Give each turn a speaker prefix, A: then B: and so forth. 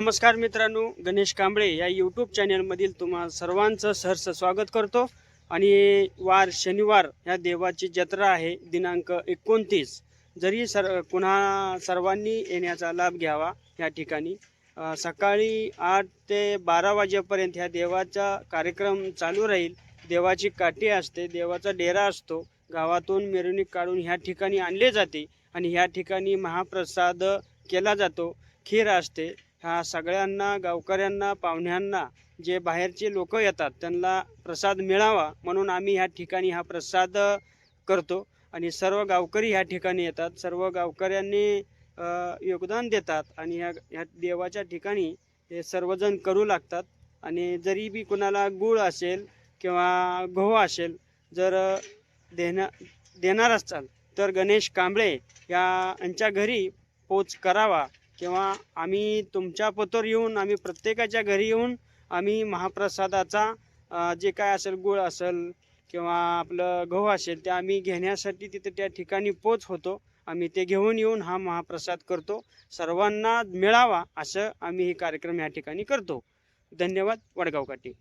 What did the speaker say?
A: नमस्कार मित्रांनो गणेश कांबळे या यूट्यूब चॅनलमधील तुम्हा सर्वांचं सहर्ष स्वागत करतो. आणि वार शनिवार ह्या देवाची जत्रा आहे दिनांक एकोणतीस. जरी सर पुन्हा सर्वांनी येण्याचा लाभ घ्यावा या ठिकाणी. सकाळी आठ ते बारा वाजेपर्यंत ह्या देवाचा कार्यक्रम चालू राहील. देवाची काठी असते देवाचा डेरा असतो. गावातून मिरवणूक काढून ह्या ठिकाणी आणले जाते आणि ह्या ठिकाणी महाप्रसाद केला जातो. खीर असते ह्या सगळ्यांना गावकऱ्यांना पाहुण्यांना जे बाहेरचे लोक येतात त्यांना प्रसाद मिळावा म्हणून आम्ही ह्या ठिकाणी हा प्रसाद करतो. आणि सर्व गावकरी ह्या ठिकाणी येतात सर्व गावकऱ्यांनी योगदान देतात आणि ह्या ह्या देवाच्या ठिकाणी हे सर्वजण करू लागतात. आणि जरी बी कुणाला गुळ असेल किंवा गहू असेल जर देण्या देणार असाल तर गणेश कांबळे या यांच्या घरी पोच करावा. किंवा आम्ही तुमच्या पतोर येऊन आम्ही प्रत्येकाच्या घरी येऊन आम्ही महाप्रसादाचा जे काय असेल गुळ असेल किंवा आपलं गहू असेल ते आम्ही घेण्यासाठी तिथे त्या ठिकाणी पोच होतो. आम्ही ते घेऊन येऊन हा महाप्रसाद करतो. सर्वांना मिळावा असं आम्ही हे कार्यक्रम या ठिकाणी करतो. धन्यवाद वडगाव काठी